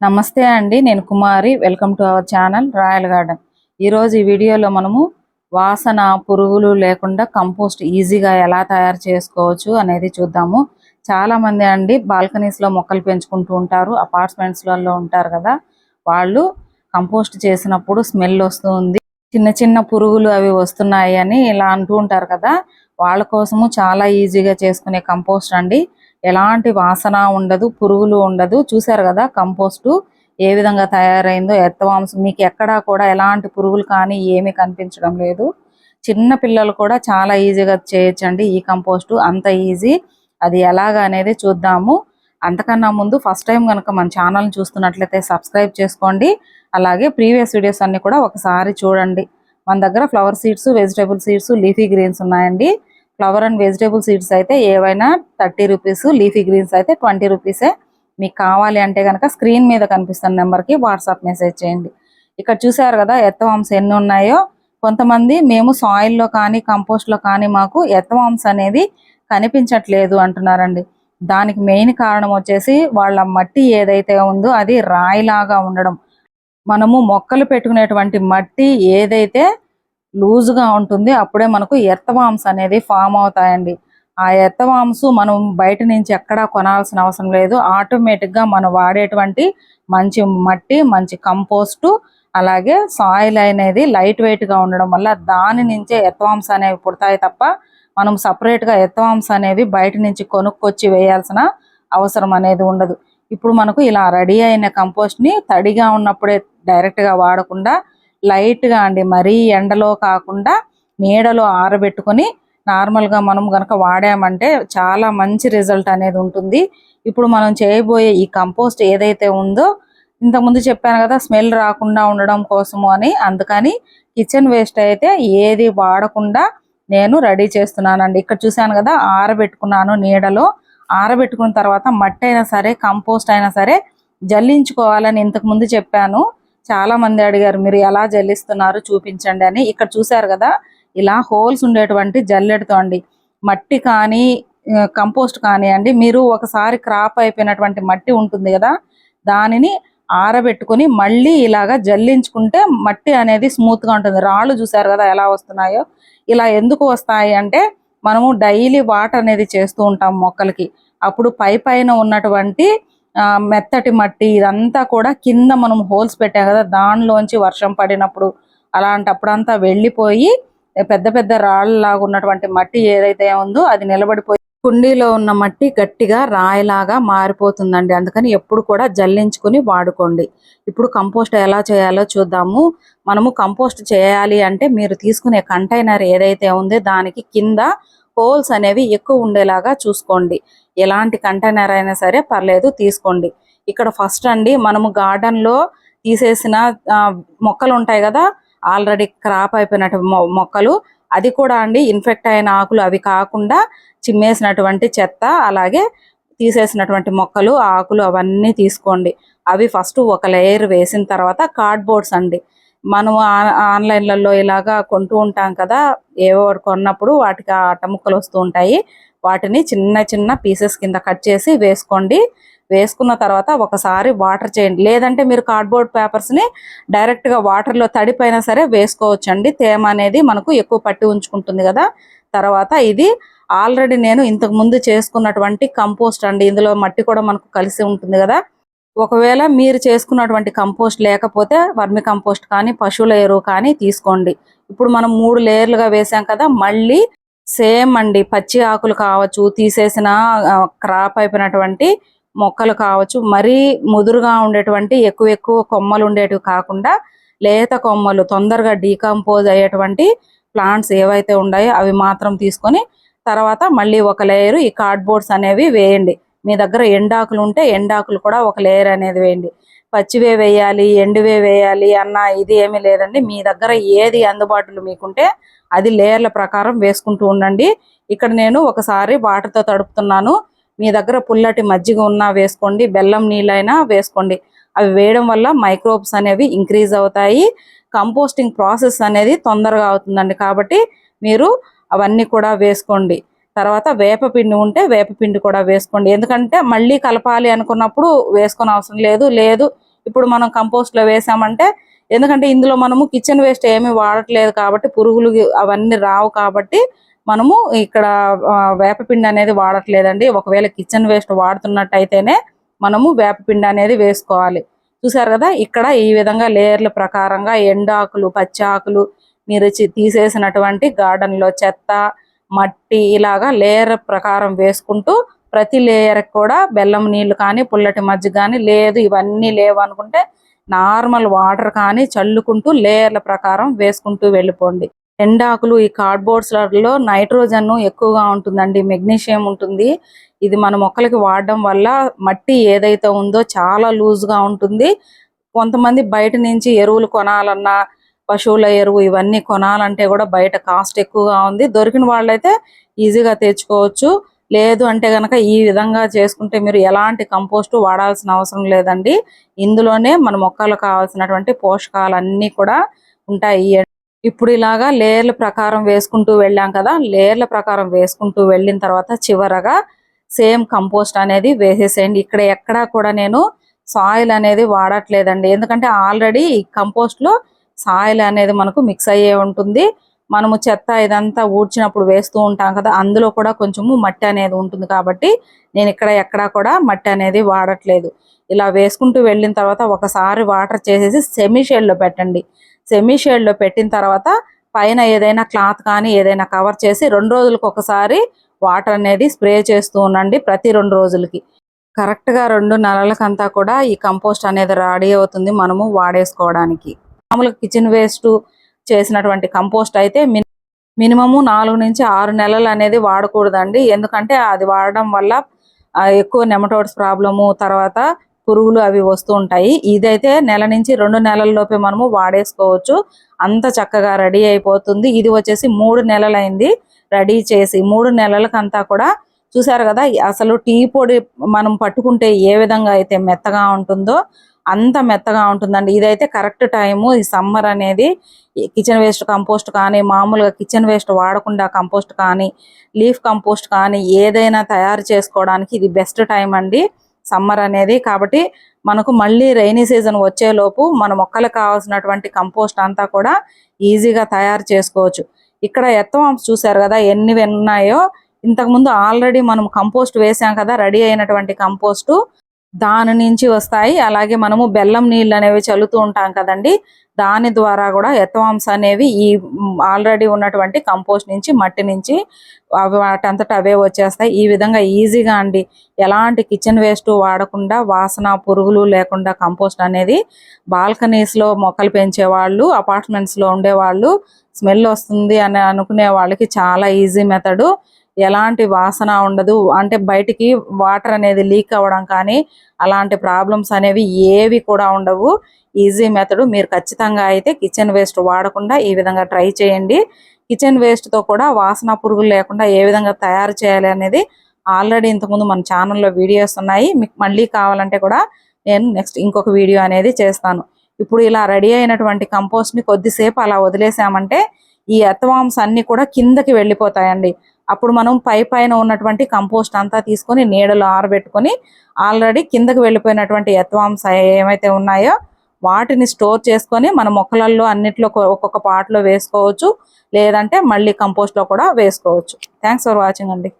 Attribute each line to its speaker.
Speaker 1: నమస్తే అండి నేను Kumari. Welcome to our channel royal garden. ఈరోజు ఈ వీడియోలో మనము వాసన పురుగులు లేకుండా కంపోస్ట్ ఈజీగా ఎలా తయారు చేసుకోవచ్చు అనేది చూద్దాము. చాలా మంది అండి బాల్కనీస్లో లో మొక్కలు పెంచుకుంటూ ఉంటారు అపార్ట్మెంట్స్లలో లలో ఉంటారు కదా. వాళ్ళు కంపోస్ట్ చేసినప్పుడు స్మెల్ వస్తుంది చిన్న చిన్న పురుగులు అవి వస్తున్నాయి అని ఇలా అంటూ ఉంటారు కదా. వాళ్ళ కోసము చాలా ఈజీగా చేసుకునే కంపోస్ట్ అండి. ఎలాంటి వాసన ఉండదు పురుగులు ఉండదు. చూసారు కదా కంపోస్టు ఏ విధంగా తయారైందో ఎత్తవాంసం మీకు ఎక్కడా కూడా ఎలాంటి పురుగులు కానీ ఏమీ కనిపించడం లేదు. చిన్న పిల్లలు కూడా చాలా ఈజీగా చేయొచ్చండి ఈ కంపోస్టు. అంత ఈజీ. అది ఎలాగ అనేది చూద్దాము. అంతకన్నా ముందు ఫస్ట్ టైం కనుక మన ఛానల్ని చూస్తున్నట్లయితే సబ్స్క్రైబ్ చేసుకోండి. అలాగే ప్రీవియస్ వీడియోస్ అన్ని కూడా ఒకసారి చూడండి. మన దగ్గర flower seeds vegetable seeds leafy greens ఉన్నాయండి. ఫ్లవర్ అండ్ వెజిటేబుల్ సీడ్స్ అయితే ఏవైనా థర్టీ రూపీస్ లీఫీ గ్రీన్స్ అయితే ట్వంటీ రూపీసే. మీకు కావాలి అంటే కనుక స్క్రీన్ మీద కనిపిస్తున్న నెంబర్కి వాట్సాప్ మెసేజ్ చేయండి. ఇక్కడ చూసారు కదా ఎత్తవాంస్ ఎన్ని ఉన్నాయో? కొంతమంది మేము సాయిల్లో కానీ కంపోస్ట్లో కానీ మాకు ఎత్తవాంస్ అనేది కనిపించట్లేదు అంటున్నారండి. దానికి మెయిన్ కారణం వచ్చేసి వాళ్ళ మట్టి ఏదైతే ఉందో అది రాయిలాగా ఉండడం. మనము మొక్కలు పెట్టుకునేటువంటి మట్టి ఏదైతే లూజుగా ఉంటుంది. అప్పుడే మనకు ఎర్తవామ్స్ అనేది ఫామ్ అవుతాయండి. ఆ ఎర్తవామ్స్ మనం బయట నుంచి ఎక్కడా కొనాల్సిన అవసరం లేదు. ఆటోమేటిక్గా మనం వాడేటువంటి మంచి మట్టి మంచి కంపోస్టు అలాగే సాయిల్ అనేది లైట్ వెయిట్గా ఉండడం వల్ల దాని నుంచే ఎత్వాంస్ అనేవి పుడతాయి తప్ప మనం సపరేట్గా అనేవి బయట నుంచి కొనుక్కొచ్చి వేయాల్సిన అవసరం అనేది ఉండదు. ఇప్పుడు మనకు ఇలా రెడీ అయిన కంపోస్ట్ని తడిగా ఉన్నప్పుడే డైరెక్ట్గా వాడకుండా లైట్గా అండి మరీ ఎండలో కాకుండా నీడలో ఆరబెట్టుకొని నార్మల్గా మనం కనుక వాడామంటే చాలా మంచి రిజల్ట్ అనేది ఉంటుంది. ఇప్పుడు మనం చేయబోయే ఈ కంపోస్ట్ ఏదైతే ఉందో ఇంతకుముందు చెప్పాను కదా స్మెల్ రాకుండా ఉండడం కోసము అని అందుకని కిచెన్ వేస్ట్ అయితే ఏది వాడకుండా నేను రెడీ చేస్తున్నానండి. ఇక్కడ చూశాను కదా ఆరబెట్టుకున్నాను నీడలో. ఆరబెట్టుకున్న తర్వాత మట్టి అయినా సరే కంపోస్ట్ అయినా సరే జల్లించుకోవాలని ఇంతకు ముందు చెప్పాను. చాలా మంది అడిగారు మీరు ఎలా జల్లిస్తున్నారు? చూపించండి అని. ఇక్కడ చూశారు కదా ఇలా హోల్స్ ఉండేటువంటి జల్లెడతో అండి. మట్టి కానీ కంపోస్ట్ కంపోస్ట్ కానివ్వండి మీరు ఒకసారి క్రాప్ అయిపోయినటువంటి మట్టి ఉంటుంది కదా దానిని ఆరబెట్టుకొని మళ్ళీ ఇలాగా జల్లించుకుంటే మట్టి అనేది స్మూత్గా ఉంటుంది. రాళ్ళు చూసారు కదా ఎలా వస్తున్నాయో. ఇలా ఎందుకు వస్తాయి అంటే మనము డైలీ వాటర్ అనేది చేస్తూ ఉంటాం మొక్కలకి. అప్పుడు పై పైన ఉన్నటువంటి మెత్తటి మట్టి ఇదంతా కూడా కింద మనం హోల్స్ పెట్టాం కదా దానిలోంచి వర్షం పడినప్పుడు. అలాంటప్పుడంతా వెళ్ళిపోయి పెద్ద పెద్ద రాళ్ళలాగా ఉన్నటువంటి మట్టి ఏదైతే ఉందో అది నిలబడిపోయి కుండీలో ఉన్న మట్టి గట్టిగా రాయిలాగా మారిపోతుందండి. అందుకని ఎప్పుడు కూడా జల్లించుకుని వాడుకోండి. ఇప్పుడు కంపోస్ట్ ఎలా చేయాలో చూద్దాము. మనము కంపోస్ట్ చేయాలి అంటే మీరు తీసుకునే కంటైనర్ ఏదైతే ఉందో దానికి కింద హోల్స్ అనేవి ఎక్కువ ఉండేలాగా చూసుకోండి. ఎలాంటి కంటైనర్ అయినా సరే పర్లేదు తీసుకోండి. ఇక్కడ ఫస్ట్ అండి మనము గార్డెన్లో తీసేసిన మొక్కలు ఉంటాయి కదా ఆల్రెడీ క్రాప్ అయిపోయినట్టు మొ- మొక్కలు. అది కూడా అండి ఇన్ఫెక్ట్ అయిన ఆకులు అవి కాకుండా చిమ్మేసినటువంటి చెత్త అలాగే తీసేసినటువంటి మొక్కలు ఆకులు అవన్నీ తీసుకోండి. అవి ఫస్ట్ ఒక లేయర్ వేసిన తర్వాత కార్డ్బోర్డ్స్ అండి. మనం ఆన్లైన్లలో ఇలాగా కొంటూ ఉంటాం కదా ఏవో కొన్నప్పుడు వాటికి ఆ అట్ట ముక్కలు వస్తూ ఉంటాయి. వాటిని చిన్న చిన్న పీసెస్ కింద కట్ చేసి వేసుకోండి. వేసుకున్న తర్వాత ఒకసారి వాటర్ చేయండి. లేదంటే మీరు కార్డ్బోర్డ్ పేపర్స్ని డైరెక్ట్గా వాటర్లో తడిపోయినా సరే వేసుకోవచ్చండి. తేమ అనేది మనకు ఎక్కువ పట్టి ఉంచుకుంటుంది కదా. తర్వాత ఇది ఆల్రెడీ నేను ఇంతకు ముందు చేసుకున్నటువంటి కంపోస్ట్ అండి. ఇందులో మట్టి కూడా మనకు కలిసి ఉంటుంది కదా. ఒకవేళ మీరు చేసుకున్నటువంటి కంపోస్ట్ లేకపోతే వర్మి కంపోస్ట్ కానీ పశువుల ఎరువు కానీ తీసుకోండి. ఇప్పుడు మనం మూడు లేయర్లుగా వేసాం కదా మళ్ళీ సేమ్ అండి. పచ్చి ఆకులు కావచ్చు తీసేసిన క్రాప్ అయిపోయినటువంటి మొక్కలు కావచ్చు మరీ ముదురుగా ఉండేటువంటి ఎక్కువ ఎక్కువ కొమ్మలు ఉండేటివి కాకుండా లేత కొమ్మలు తొందరగా డీకంపోజ్ అయ్యేటువంటి ప్లాంట్స్ ఏవైతే ఉన్నాయో అవి మాత్రం తీసుకొని తర్వాత మళ్ళీ ఒక లేయర్ ఈ కార్డ్బోర్డ్స్ అనేవి వేయండి. మీ దగ్గర ఎండాకులు ఉంటే ఎండాకులు కూడా ఒక లేయర్ అనేది వేయండి. పచ్చివే వేయాలి ఎండువే వేయాలి అన్న ఇది ఏమీ లేదండి. మీ దగ్గర ఏది అందుబాటులో మీకుంటే అది లేయర్ల ప్రకారం వేసుకుంటూ ఉండండి. ఇక్కడ నేను ఒకసారి వాటర్తో తడుపుతున్నాను. మీ దగ్గర పుల్లటి మజ్జిగ ఉన్నా వేసుకోండి బెల్లం నీళ్ళైనా వేసుకోండి. అవి వేయడం వల్ల మైక్రోబ్స్ అనేవి ఇంక్రీజ్ అవుతాయి. కంపోస్టింగ్ ప్రాసెస్ అనేది తొందరగా అవుతుందండి. కాబట్టి మీరు అవన్నీ కూడా వేసుకోండి. తర్వాత వేపపిండి ఉంటే వేపపిండి కూడా వేసుకోండి. ఎందుకంటే మళ్ళీ కలపాలి అనుకున్నప్పుడు వేసుకొని అవసరం లేదు. లేదు ఇప్పుడు మనం కంపోస్ట్లో వేసామంటే ఎందుకంటే ఇందులో మనము కిచెన్ వేస్ట్ ఏమీ వాడట్లేదు కాబట్టి పురుగులు అవన్నీ రావు కాబట్టి మనము ఇక్కడ వేపపిండి అనేది వాడట్లేదండి. ఒకవేళ కిచెన్ వేస్ట్ వాడుతున్నట్టయితేనే మనము వేపపిండి అనేది వేసుకోవాలి. చూసారు కదా ఇక్కడ ఈ విధంగా లేయర్ల ప్రకారంగా ఎండాకులు పచ్చి ఆకులు మీరు తీసేసినటువంటి గార్డెన్లో చెత్త మట్టి ఇలాగా లేయర్ ప్రకారం వేసుకుంటూ ప్రతి లేయర్ కూడా బెల్లం నీళ్ళు కానీ పుల్లటి మజ్జిగ కానీ లేదు ఇవన్నీ లేవు అనుకుంటే నార్మల్ వాటర్ కానీ చల్లుకుంటూ లేయర్ల ప్రకారం వేసుకుంటూ వెళ్ళిపోండి. ఎండాకులు ఈ కార్డ్బోర్డ్స్లలో నైట్రోజన్ ఎక్కువగా ఉంటుందండి మెగ్నీషియం ఉంటుంది. ఇది మన మొక్కలకి వాడడం వల్ల మట్టి ఏదైతే ఉందో చాలా లూజ్గా ఉంటుంది. కొంతమంది బయట నుంచి ఎరువులు కొనాలన్నా పశువుల ఎరువు ఇవన్నీ కొనాలంటే కూడా బయట కాస్ట్ ఎక్కువగా ఉంది. దొరికిన వాళ్ళైతే ఈజీగా తెచ్చుకోవచ్చు. లేదు అంటే కనుక ఈ విధంగా చేసుకుంటే మీరు ఎలాంటి కంపోస్ట్ వాడాల్సిన అవసరం లేదండి. ఇందులోనే మన మొక్కలకు కావాల్సినటువంటి పోషకాలు అన్ని కూడా ఉంటాయి. ఇప్పుడు ఇలాగా లేయర్ల ప్రకారం వేసుకుంటూ వెళ్ళాం కదా లేయర్ల ప్రకారం వేసుకుంటూ వెళ్ళిన తర్వాత చివరగా సేమ్ కంపోస్ట్ అనేది వేసేసేయండి. ఇక్కడ ఎక్కడా కూడా నేను సాయిల్ అనేది వాడట్లేదండి. ఎందుకంటే ఆల్రెడీ ఈ కంపోస్ట్లో సాయిల్ అనేది మనకు మిక్స్ అయ్యే ఉంటుంది. మనము చెత్త ఇదంతా ఊడ్చినప్పుడు వేస్తూ ఉంటాం కదా అందులో కూడా కొంచెము మట్టి అనేది ఉంటుంది కాబట్టి నేను ఇక్కడ ఎక్కడా కూడా మట్టి అనేది వాడట్లేదు. ఇలా వేసుకుంటూ వెళ్ళిన తర్వాత ఒకసారి వాటర్ చేసేసి సెమీ షేడ్లో పెట్టండి. సెమీ షేడ్లో పెట్టిన తర్వాత పైన ఏదైనా క్లాత్ కానీ ఏదైనా కవర్ చేసి రెండు రోజులకు ఒకసారి వాటర్ అనేది స్ప్రే చేస్తూ ఉండండి ప్రతి రెండు రోజులకి. కరెక్ట్గా రెండు నెలలకంతా కూడా ఈ కంపోస్ట్ అనేది రెడీ అవుతుంది మనము వాడేసుకోవడానికి. మామూలుగా కిచెన్ వేస్ట్ చేసినటువంటి కంపోస్ట్ అయితే మినిమము నాలుగు నుంచి ఆరు నెలలు అనేది వాడకూడదండి. ఎందుకంటే అది వాడడం వల్ల ఎక్కువ నెమటోడ్స్ ప్రాబ్లము తర్వాత పురుగులు అవి వస్తూ ఉంటాయి. ఇదైతే నెల నుంచి రెండు నెలల్లోపే మనము వాడేసుకోవచ్చు. అంత చక్కగా రెడీ అయిపోతుంది. ఇది వచ్చేసి మూడు నెలలైంది రెడీ చేసి. మూడు నెలలకంతా కూడా చూసారు కదా అసలు టీ పొడి మనం పట్టుకుంటే ఏ విధంగా అయితే మెత్తగా ఉంటుందో అంత మెత్తగా ఉంటుందండి. ఇదైతే కరెక్ట్ టైము. ఈ సమ్మర్ అనేది కిచెన్ వేస్ట్ కంపోస్ట్ కానీ మామూలుగా కిచెన్ వేస్ట్ వాడకుండా కంపోస్ట్ కానీ లీఫ్ కంపోస్ట్ కానీ ఏదైనా తయారు చేసుకోవడానికి ఇది బెస్ట్ టైం అండి సమ్మర్ అనేది. కాబట్టి మనకు మళ్ళీ రైనీ సీజన్ వచ్చేలోపు మన మొక్కలకు కావాల్సినటువంటి కంపోస్ట్ అంతా కూడా ఈజీగా తయారు చేసుకోవచ్చు. ఇక్కడ ఎత్తవాంస్ చూసారు కదా ఎన్ని ఉన్నాయో ఇంతకుముందు ఆల్రెడీ మనం కంపోస్ట్ వేసాం కదా రెడీ అయినటువంటి కంపోస్ట్. దాని నుంచి వస్తాయి. అలాగే మనము బెల్లం నీళ్ళు అనేవి చల్లుతూ ఉంటాం కదండి. దాని ద్వారా కూడా ఎత్తవాంస్ అనేవి ఈ ఆల్రెడీ ఉన్నటువంటి కంపోస్ట్ నుంచి మట్టి నుంచి అవి వాటంతట అవే వచ్చేస్తాయి. ఈ విధంగా ఈజీగా అండి. ఎలాంటి కిచెన్ వేస్ట్ వాడకుండా వాసన పురుగులు లేకుండా కంపోస్ట్ అనేది బాల్కనీస్లో మొక్కలు పెంచేవాళ్ళు అపార్ట్మెంట్స్లో అపార్ట్మెంట్స్లో ఉండే వాళ్ళు స్మెల్ వస్తుంది అని అనుకునే వాళ్ళకి చాలా ఈజీ మెథడు. ఎలాంటి వాసన ఉండదు. అంటే బయటికి వాటర్ అనేది లీక్ అవ్వడం కానీ అలాంటి ప్రాబ్లమ్స్ అనేవి ఏవి కూడా ఉండవు. Easy method. మీరు ఖచ్చితంగా అయితే కిచెన్ వేస్ట్ వాడకుండా ఈ విధంగా ట్రై చేయండి. కిచెన్ వేస్ట్తో కూడా వాసన పురుగులు లేకుండా ఏ విధంగా తయారు చేయాలి అనేది ఆల్రెడీ ఇంతకుముందు మన ఛానల్లో వీడియోస్ ఉన్నాయి. మీకు మళ్ళీ కావాలంటే కూడా నేను నెక్స్ట్ ఇంకొక వీడియో అనేది చేస్తాను. ఇప్పుడు ఇలా రెడీ అయినటువంటి కంపోస్ట్ని కొద్దిసేపు అలా వదిలేసామంటే ఈ ఎత్వామ్స్ అన్ని కూడా కిందకి వెళ్ళిపోతాయండి. అప్పుడు మనం పై పైన ఉన్నటువంటి కంపోస్ట్ అంతా తీసుకొని నీడలో ఆరబెట్టుకొని ఆల్రెడీ కిందకి వెళ్ళిపోయినటువంటి యత్వాంశ ఏమైతే ఉన్నాయో వాటిని స్టోర్ చేసుకొని మన మొక్కలలో అన్నిట్లో ఒక్కొక్క పార్ట్లో వేసుకోవచ్చు. లేదంటే మళ్ళీ కంపోస్ట్లో కూడా వేసుకోవచ్చు. థ్యాంక్స్ ఫర్ వాచింగ్ అండి.